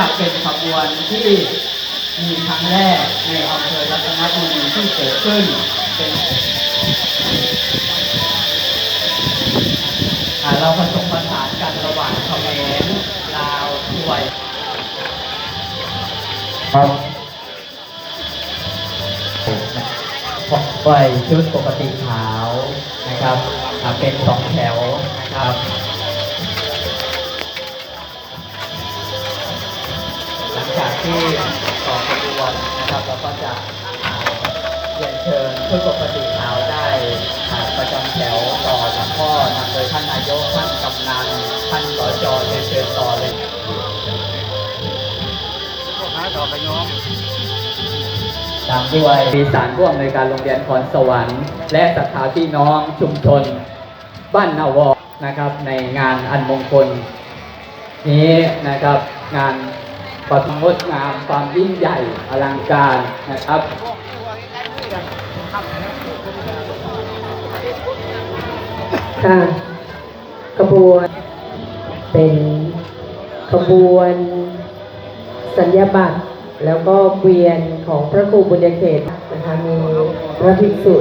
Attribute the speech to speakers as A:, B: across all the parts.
A: จะเป็นขบวนที่มีครั้งแรกในอำเภอรัตนบุรีที่เกิดขึ้นเป็นเราผสมผสานกันระหว่างเขมรลาวไทย
B: ครับ
A: ปล่อยชุดปกติขาวนะครับเป็นสองแถวนะครับ ที่ต่อขบวนนะครับเราก็จะเรียนเชิญชุดปกติขาวได้อ่าประจำแถวต่อจากพ่อนำโดยท่านนายกท่านกำนันท่านสจเรียนเชิญต่อเลย
B: หาต่อไปน้อง
A: ตามด้วยมีสารร่วมในการโรงเรียนพรสวรรค์ และศรัทธาพี่น้องชุมชน บ้านนาวอนะครับในงานอันมงคล นี้นะครับงาน ประทงงดงามความยิ่งใหญ่อลังการนะครับ
C: ค่ะขบวนเป็นขบวนสัญญาบัตรแล้วก็เกวียนของพระครูบุญญเขตนะคะมีพระภิกษุ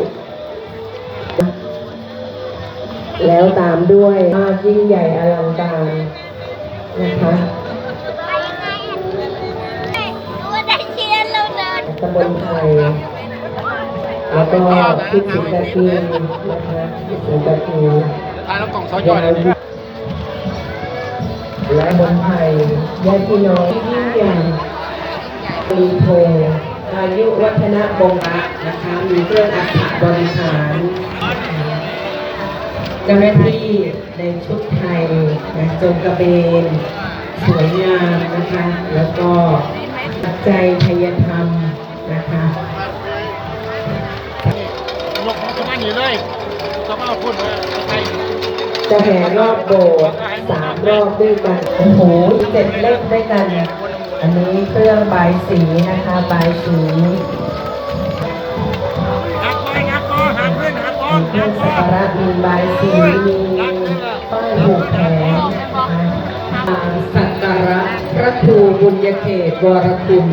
C: แล้วตามด้วยภาพยิ่งใหญ่อลังการนะคะ ตำบลไทย แล้วก็พิจิตรกีนะคะพิจิตรกี
B: ทายน้ำกล่องซอยย่อยนะ
C: และบนไทยญาติพี่น้องที่ยิ่งใหญ่มีโทอายุวัฒนะบงระนะคะมีเครื่องอัฐบริหารเจ้าหน้าที่ในชุดไทยนะจงกระเบน สวยงามนะคะ แล้วก็ปัจจัยทยธ นะคะ
B: ลงของชาวบ้นอยู่เลยชาวบ้าพูดว่าไป
C: จะแห่รอบโบสถ์สามรอบด้วยกันโอ้โหเจ็ดเล่มด้วยกัน อันนี้เครื่องใบสีนะคะใบสี
B: หักไปหักคอหักเพื่อนหักคอ
C: มีเครื่องสั
B: ก
C: การะมีใบสีมีป้ายผูกแขนสักการะพระครูบุญญเขตวรคุณ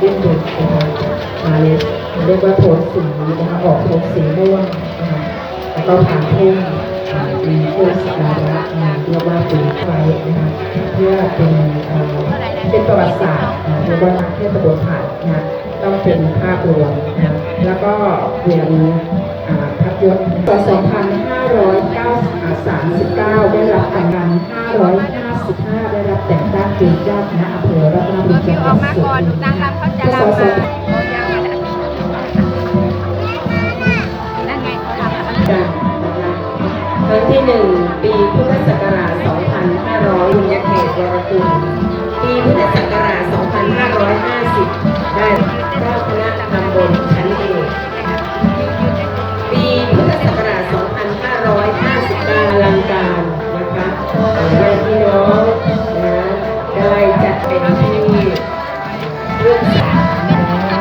C: ดิ้นรนนะคะมาเลยเรียกว่าโทนสีนะคะออกโทนสีม่วงนะคะแล้วก็ผ่านพุ่มอ่ามีเครื่องสัการะเรียกว่าป็นไฟนะคะเพื่อเป็นเป็นประวัติศาสตร์เรียกว่าทางเทศบาลผ่านนะคะต้องเป็นภาพรวมนะคะแล้วก็เรียนพัดยศต่อ 2539 ได้รับแต่งงาน555 ได้รับแต่งตั้งเป็นเจ้าคณะอำเภอรัตนบุรีจังหวัดสุรินทร์
D: นางรำเขาจะรำมานั่นไงเขารำ
C: กันนะครั้งที่หนึ่งปีพุทธศักราช 2500บุญญเขตวรคุณปีพุทธศักราช 2550 จัดเป็นที่เรื่องสารนะคะ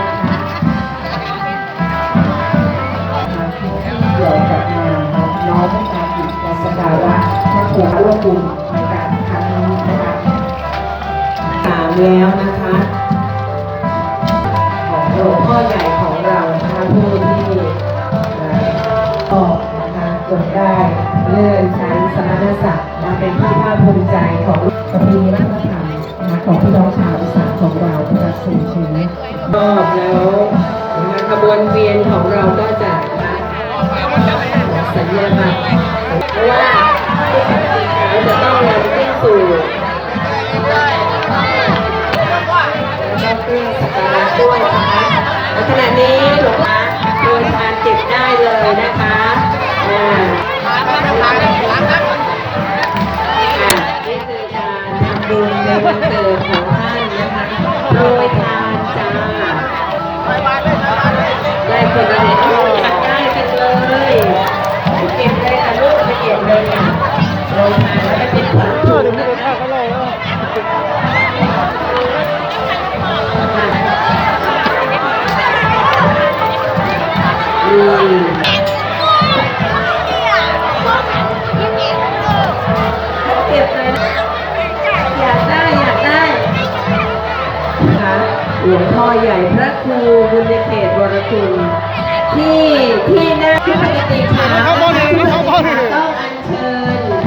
C: เราจะมาน้อมการอิจสกาวะพระครูร่วมบุญในการครั้งนี้นะคะสามแล้วนะคะของหลวงพ่อใหญ่ แล้วกระบวนเวียนของเราก็จะสัญญาบัตรเพราะว่าเราจะต้องนำขึ้นสู่ก็เครื่องสตาร์ด้วยนะคะขณะนี้หลวงพ่อ หลวงพ่อใหญ่พระครูบุญเขตวรคุณที่ที่หน้าที่ปกติค่ะต้องอัญเชิญ